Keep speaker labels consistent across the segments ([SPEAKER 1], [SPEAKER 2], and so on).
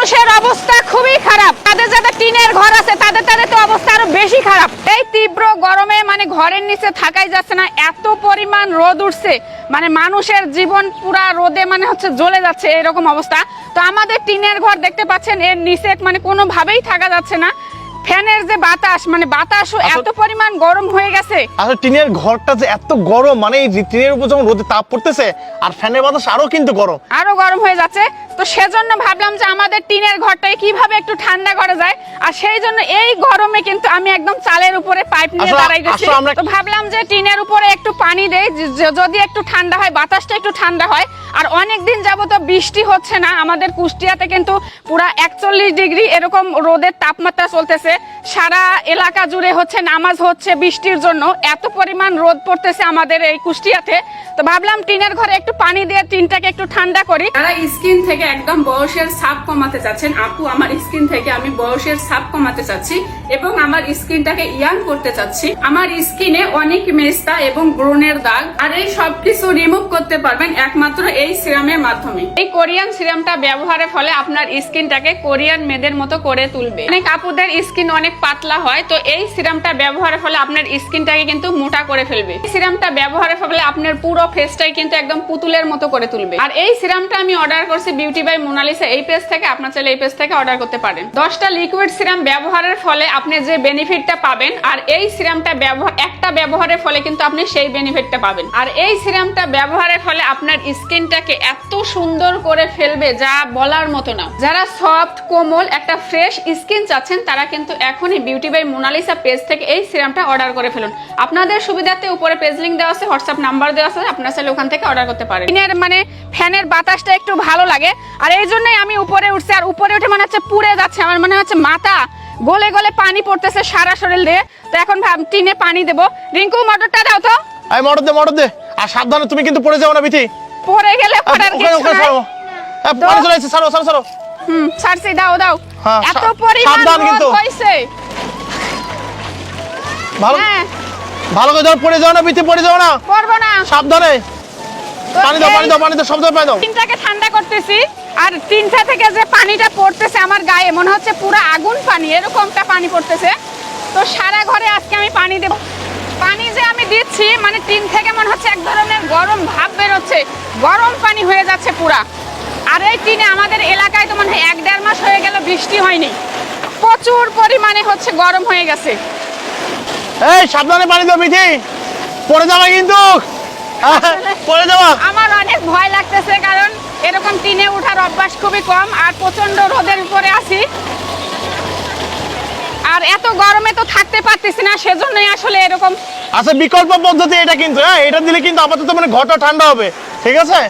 [SPEAKER 1] মানুষের অবস্থা খুবই খারাপ। তাদের যাদের টিনের ঘর আছে, তাদের তাদের তো অবস্থা আরও বেশি খারাপ। এই তীব্র গরমে মানে ঘরের নিচে থাকাই যাচ্ছে না, এত পরিমাণ রোদ উঠছে। মানে মানুষের জীবন পুরা রোদে মানে হচ্ছে জ্বলে যাচ্ছে এরকম অবস্থা। তো আমাদের টিনের ঘর দেখতে পাচ্ছেন, এর নিচে মানে কোনোভাবেই থাকা যাচ্ছে না। ফ্যানের যে বাতাস মানে বাতাসও এত পরিমাণ গরম হয়ে গেছে।
[SPEAKER 2] আসলে টিনের ঘরটা যে এত গরম মানে এই টিনের উপর যখন রোদে তাপ পড়তেছে আর ফ্যানের বাতাস আরও কিন্তু গরম।
[SPEAKER 1] আরও গরম হয়ে যাচ্ছে। তো সেজন্য ভাবলাম যে আমাদের টিনের ঘরটাকে কীভাবে একটু ঠান্ডা করা যায় আর সেই জন্য এই গরমে কিন্তু আমি একদম চালের উপরে পাইপ নিয়ে দাঁড়াই গেছি। তো ভাবলাম যে টিনের উপরে একটু পানি দেই যদি একটু ঠান্ডা হয় বাতাসটা একটু ঠান্ডা হয় আর অনেক দিন যাবত বৃষ্টি হচ্ছে না। আমাদের কুষ্টিয়াতে কিন্তু পুরা একচল্লিশ ডিগ্রি এরকম রোদের তাপমাত্রা চলতেছে। সারা এলাকা জুড়ে হচ্ছে, নামাজ হচ্ছে বৃষ্টির জন্য। এত পরিমাণ রোদ পড়তেছে আমাদের এই কুষ্টিয়াতে। তো ভাবলাম টিনের ঘরে একটু পানি দিয়ে টিনটাকে একটু ঠান্ডা করি।
[SPEAKER 3] যারা স্কিন থেকে একদম বয়সের ছাপ কমাতে চাচ্ছেন, আপু আমার স্কিন থেকে আমি বয়সের ছাপ কমাতে চাচ্ছি এবং আমার স্কিনটাকে ইয়াং করতে চাচ্ছি। আমার স্কিনে অনেক মেস্তা এবং ব্রণের দাগ, আর এই সবকিছু রিমুভ করতে পারবেন একমাত্র এই সিরামের মাধ্যমে।
[SPEAKER 1] এই কোরিয়ান সিরামটা ব্যবহারের ফলে আপনার স্কিনটাকে কোরিয়ান মেয়েদের মতো করে তুলবে। অনেক আপুদের স্কিন অনেক পাতলা হয়, তো এই সিরামটা ব্যবহারের ফলে আপনার স্কিনটাকে কিন্তু মোটা করে ফেলবে। এই সিরামটা ব্যবহারের ফলে আপনার পুরো ফেসটাই কিন্তু একদম পুতুলের মতো করে তুলবে। আর এই সিরামটা আমি অর্ডার করছি বিউটি বাই মোনালিসা এই পেজ থেকে, আপনার চাইলে এই পেজ থেকে অর্ডার করতে পারেন। দশটা লিকুইড সিরাম ব্যবহারের ফলে আপনি যে বেনিফিটটা পাবেন, আর এই সিরামটা ব্যবহার, একটা ব্যবহারের ফলে কিন্তু আপনি সেই বেনিফিটটা পাবেন। আর এই সিরামটা ব্যবহারের ফলে আপনার স্কিনটাকে এত সুন্দর করে ফেলবে যা বলার মতো না। যারা সফট কোমল একটা ফ্রেশ স্কিন চাচ্ছেন তারা কিন্তু এখনই বিউটি বাই মোনালিসা পেজ থেকে এই সিরামটা অর্ডার করে ফেলুন। আপনাদের সুবিধাতে উপরে পেজ লিঙ্ক দেওয়া আছে হোয়াটসঅ্যাপ নাম্বার দেওয়া আছে আপনারা চাইলে ওখান থেকে অর্ডার করতে পারেন। ফ্যানের মানে ফ্যানের বাতাসটা একটু ভালো লাগে আর এই জন্যই আমি উপরে উঠছি আর উপরে উঠে মনে হচ্ছে পুড়ে যাচ্ছে আমার মনে হচ্ছে মাথা গলে গলে পানি পড়তেছে সারা শরীর দিয়ে। তো এখন ভাব টিনে পানি দেবো। রিঙ্কু মোটরটা দাও তো।
[SPEAKER 2] এই মটর দে মটর দে। আর সাবধানে তুমি কিন্তু পড়ে যাও না বিথি।
[SPEAKER 1] গেলে কিছু নাই।
[SPEAKER 2] পানি চলে
[SPEAKER 1] হুম দাও দাও।
[SPEAKER 2] হ্যাঁ,
[SPEAKER 1] এত পরিমাণ
[SPEAKER 2] কিন্তু।
[SPEAKER 1] হইছে।
[SPEAKER 2] ভালো
[SPEAKER 1] হ্যাঁ।
[SPEAKER 2] ভালো করে পড়ে যাও না পড়ে যাও না।
[SPEAKER 1] পড়ব না।
[SPEAKER 2] সাবধানে। পানি দাও পানি দাও পানি দাও পানি দাও।
[SPEAKER 1] টিনটাকে ঠান্ডা করতেছি আর তিনটা থেকে যে পানিটা পড়তেছে আমার গায়ে মনে হচ্ছে পুরো আগুন পানি এরকমটা পানি পড়তেছে। তো সারা ঘরে আজকে আমি পানি দেব। পানি যে আমি দিচ্ছি মানে টিন থেকে মনে হচ্ছে এক ধরনের গরম ভাব বেরোচ্ছে। গরম পানি হয়ে যাচ্ছে পুরা। আর এই টিনে আমাদের এলাকায় তো মনে হয় এক দেড় মাস হয়ে গেল বৃষ্টি হয়নি। প্রচুর পরিমাণে হচ্ছে গরম হয়ে গেছে।
[SPEAKER 2] এই সাবধানে পানি দাও বিথি পড়ে যাবা কিন্তু। পড়ে যাবা।
[SPEAKER 1] আমার অনেক ভয় লাগতেছে কারণ এরকম টিনে ওঠার অভ্যাস খুবই কম আর প্রচণ্ড রোদের উপরে আছি। আর এত গরমে তো থাকতে পারতেছি না সেজন্যই আসলে এরকম
[SPEAKER 2] আচ্ছা বিকল্প পদ্ধতি এটা কিন্তু। হ্যাঁ এটা দিলে কিন্তু আপাতত মানে ঘরটা ঠান্ডা হবে। ঠিক আছে?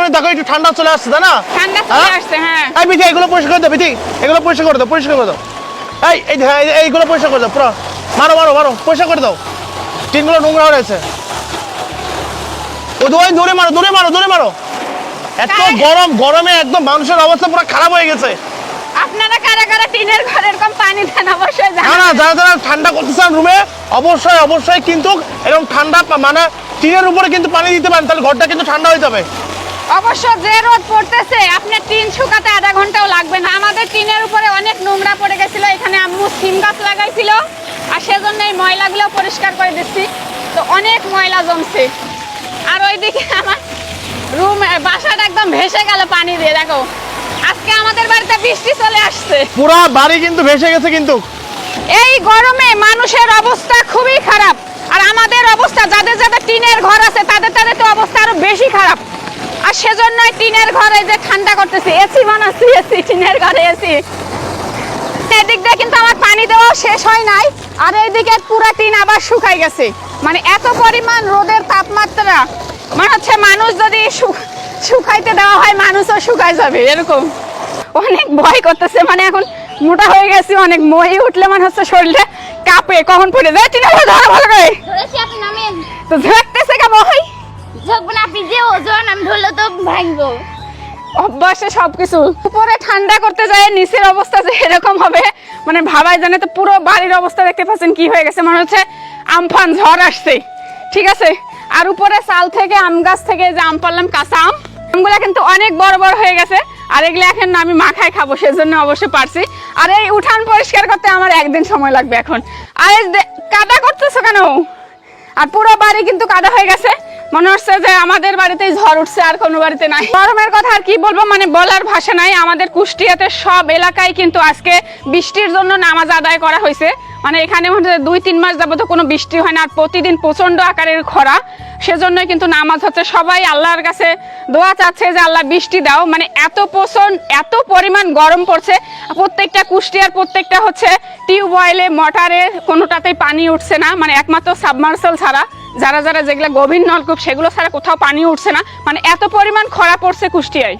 [SPEAKER 2] মানে দেখো একটু ঠান্ডা চলে আসছে তাই না?
[SPEAKER 1] ঠান্ডা চলে
[SPEAKER 2] হ্যাঁ?
[SPEAKER 1] আসছে হ্যাঁ।
[SPEAKER 2] এই বিথি এগুলো পরিষ্কার করে দাও বিথি এগুলো পরিষ্কার করে দাও পরিষ্কার করে দাও। এই এই এইগুলো পরিষ্কার করে দাও পুরো। মারো মারো মারো পরিষ্কার করে দাও। টিনগুলো নোংরা হয়ে ওই দূরে মারো দূরে মারো দূরে মারো। এত গরম গরমে একদম মানুষের অবস্থা পুরো খারাপ হয়ে গেছে।
[SPEAKER 1] আপনারা কারা কারা টিনের ঘরে এরকম পানি দেন অবশ্যই
[SPEAKER 2] না যারা যারা ঠান্ডা করতেছেন রুমে অবশ্যই অবশ্যই কিন্তু এরকম ঠান্ডা মানে টিনের উপরে কিন্তু পানি দিতে পারেন তাহলে ঘরটা কিন্তু ঠান্ডা হয়ে যাবে।
[SPEAKER 1] অবশ্য যে রোদ পড়তেছে আপনার টিন শুকাতে আধা ঘন্টাও লাগবে না। আমাদের টিনের উপরে অনেক নোংরা পড়ে গেছিল এখানে আম্মু সিম গাছ লাগাইছিল আর সেজন্য এই ময়লাগুলো পরিষ্কার করে দিচ্ছি। তো অনেক ময়লা জমছে। আর ওইদিকে আমার রুম বাসাটা একদম ভেসে গেল পানি দিয়ে দেখো। আজকে আমাদের বাড়িতে বৃষ্টি চলে আসছে।
[SPEAKER 2] পুরা বাড়ি কিন্তু ভেসে গেছে কিন্তু।
[SPEAKER 1] এই গরমে মানুষের অবস্থা খুবই খারাপ আর আমাদের অবস্থা যাদের টিনের ঘর আছে, তাদের তাদের তো অবস্থা আরও বেশি খারাপ। আর সেজন্যই টিনের ঘরে যে ঠান্ডা করতেছি এসি বানাচ্ছি এসি টিনের ঘরে এসি এদিক দিয়ে কিন্তু আমার পানি দেওয়া শেষ হয় নাই, আর এইদিকে পুরা টিন আবার শুকাই গেছে। মানে এত পরিমাণ রোদের তাপমাত্রা মানে হচ্ছে মানুষ যদি শুকাইতে দেওয়া হয়, মানুষও শুকাই যাবে, এরকম। অনেক ভয় করতেছে মানে এখন মোটা হয়ে গেছে, অনেক মই উঠলে মানে হচ্ছে শরীরে কাঁপে, কখন পড়ে যায়? ধরা ভালো করে। তো ঝাঁকতেছে কেমন হয়
[SPEAKER 4] যখন আপনি যে ওজন আমি ধরলে তো ভাঙবো।
[SPEAKER 1] অভ্যাসে সবকিছু। উপরে ঠান্ডা করতে যায় নিচের অবস্থা যে এরকম হবে মানে ভাবাই জানে তো পুরো বাড়ির অবস্থা দেখতে পাচ্ছেন কি হয়ে গেছে মনে হচ্ছে আমফান ঝড় আসছে। ঠিক আছে? আর উপরে সাল থেকে আম গাছ থেকে যে আম পারলাম কাঁচা আম আমগুলা কিন্তু অনেক বড় বড় হয়ে গেছে আর এগুলো এখন আমি মাখায় খাব সেজন্য অবশ্যই পারছি। আর এই উঠান পরিষ্কার করতে আমার একদিন সময় লাগবে এখন। আর কাদা করতেছো কেন? আর পুরো বাড়ি কিন্তু কাদা হয়ে গেছে। মনে হচ্ছে যে আমাদের বাড়িতেই ঝড় উঠছে, আর কোনো বাড়িতে নাই। গরমের কথা আর কি বলব? মানে বলার ভাষা নাই। আমাদের কুষ্টিয়াতে সব এলাকায় কিন্তু আজকে বৃষ্টির জন্য নামাজ আদায় করা হয়েছে। মানে এখানে দুই, তিন মাস যাবত কোনো বৃষ্টি হয় না, আর প্রতিদিন প্রচণ্ড আকারের খরা। সেজন্যই কিন্তু নামাজ হচ্ছে। সবাই আল্লাহর কাছে দোয়া চাচ্ছে যে, আল্লাহ, বৃষ্টি দাও। মানে এত পোষণ এত পরিমাণ গরম পড়ছে। প্রত্যেকটা কুষ্টিয়ার প্রত্যেকটা হচ্ছে টিউবওয়েলে, মোটরে কোনোটাতেই পানি উঠছে না। মানে একমাত্র সাবমার্সেল ছাড়া। যারা যারা যেগুলো গভীর নলকূপ, সেগুলো ছাড়া কোথাও পানি উঠছে না। মানে এত পরিমাণ খরা পড়ছে কুষ্টিয়ায়।